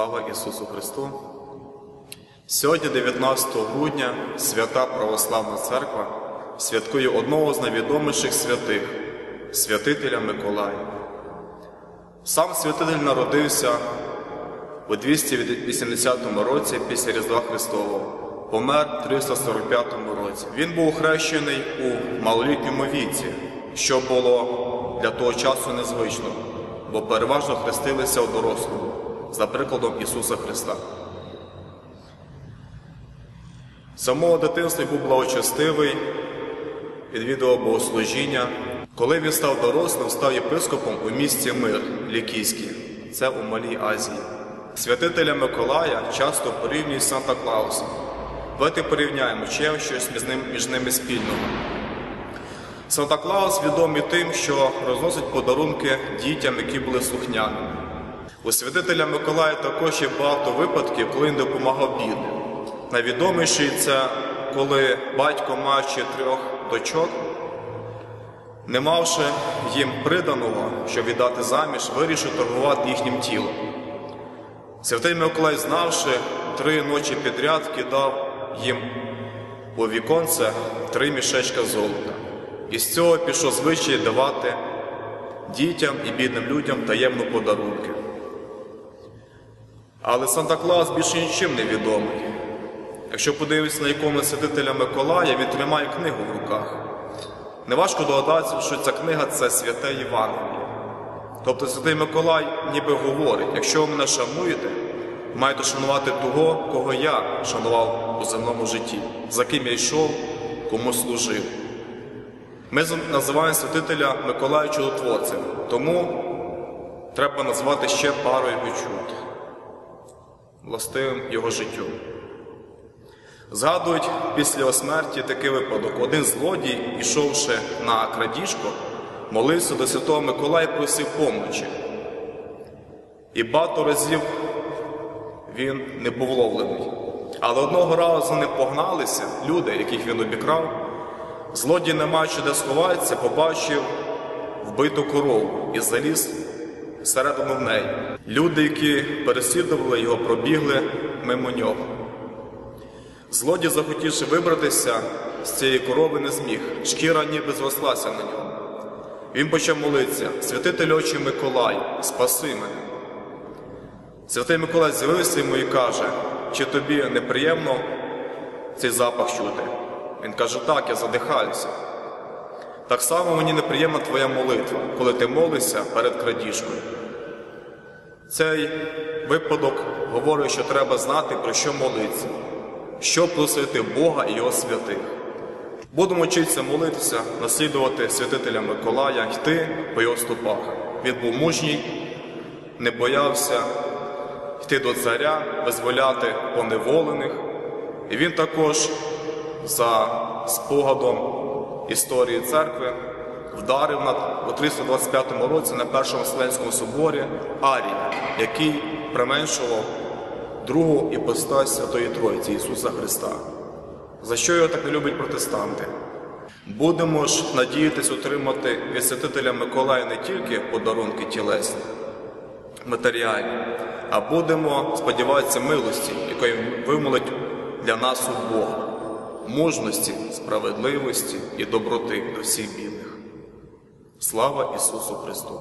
Слава Ісусу Христу! Сьогодні, 19 грудня, свята Православна Церква святкує одного з найвідоміших святих святителя Миколая. Сам святитель народився у 280 році після Різдва Христового, помер у 345 році. Він був хрещений у малолітньому віці, що було для того часу незвично, бо переважно хрестилися у дорослому, за прикладом Ісуса Христа. З самого дитинства був благочестивий, відвідував богослужіння. Коли він став дорослим, став єпископом у місті Мир Лікійський, це у Малій Азії. Святителя Миколая часто порівнюють з Санта Клаусом. Давайте порівняємо, чи є щось між ними, між ними спільного. Санта Клаус відомий тим, що розносить подарунки дітям, які були слухняними. У святителя Миколая також є багато випадків, коли він допомагав бідним. Найвідоміший це коли батько маючи трьох дочок, не мавши їм приданого, щоб віддати заміж, вирішив торгувати їхнім тілом. Святий Миколай, знавши, три ночі підряд кидав їм у віконце три мішечка золота. І з цього пішов звичай давати дітям і бідним людям таємно подарунки. Але Санта Клаус більше нічим не відомий. Якщо подивитися на ікону святителя Миколая, він тримає книгу в руках. Неважко догадатися, що ця книга це святе Євангеліє. Тобто Святий Миколай ніби говорить, якщо ви мене шануєте, маєте шанувати того, кого я шанував у земному житті, за ким я йшов, кому служив. Ми називаємо святителя Миколая чудотворцем, тому треба назвати ще його чуд, властивим його життю. Згадують після його смерті такий випадок. Один злодій, ішовши на крадіжку, молився до Святого Миколая і просив помочі. І багато разів він не був ловлений. Але одного разу ним погналися люди, яких він обікрав. Злодій, не маючи де сховатися, побачив вбиту корову і заліз всередину в неї. Люди, які переслідували його, пробігли мимо нього. Злодій, захотівши вибратися з цієї корови, не зміг. Шкіра ніби зрослася на ньому. Він почав молитися, святитель очі Миколай, спаси мене. Святий Миколай з'явився йому і каже, чи тобі неприємно цей запах чути? Він каже, так, я задихаюся. Так само мені неприємна твоя молитва, коли ти молишся перед крадіжкою. Цей випадок говорить, що треба знати, про що молитися, що просити Бога і Його святих. Будемо вчитися молитися, наслідувати святителя Миколая, йти по його стопах. Він був мужній, не боявся йти до царя, визволяти поневолених. І він також за спогадом історії церкви вдарив над у 325 році на Першому Вселенському соборі Арія, який применшував другу іпостась Святої Троїці Ісуса Христа. За що його так не люблять протестанти? Будемо ж надіятись отримати від святителя Миколая не тільки подарунки тілесні, матеріальні, а будемо сподіватися милості, якої вимолить для нас у Бога, мужності, справедливості і доброти до всіх бідних. Слава Ісусу Христу!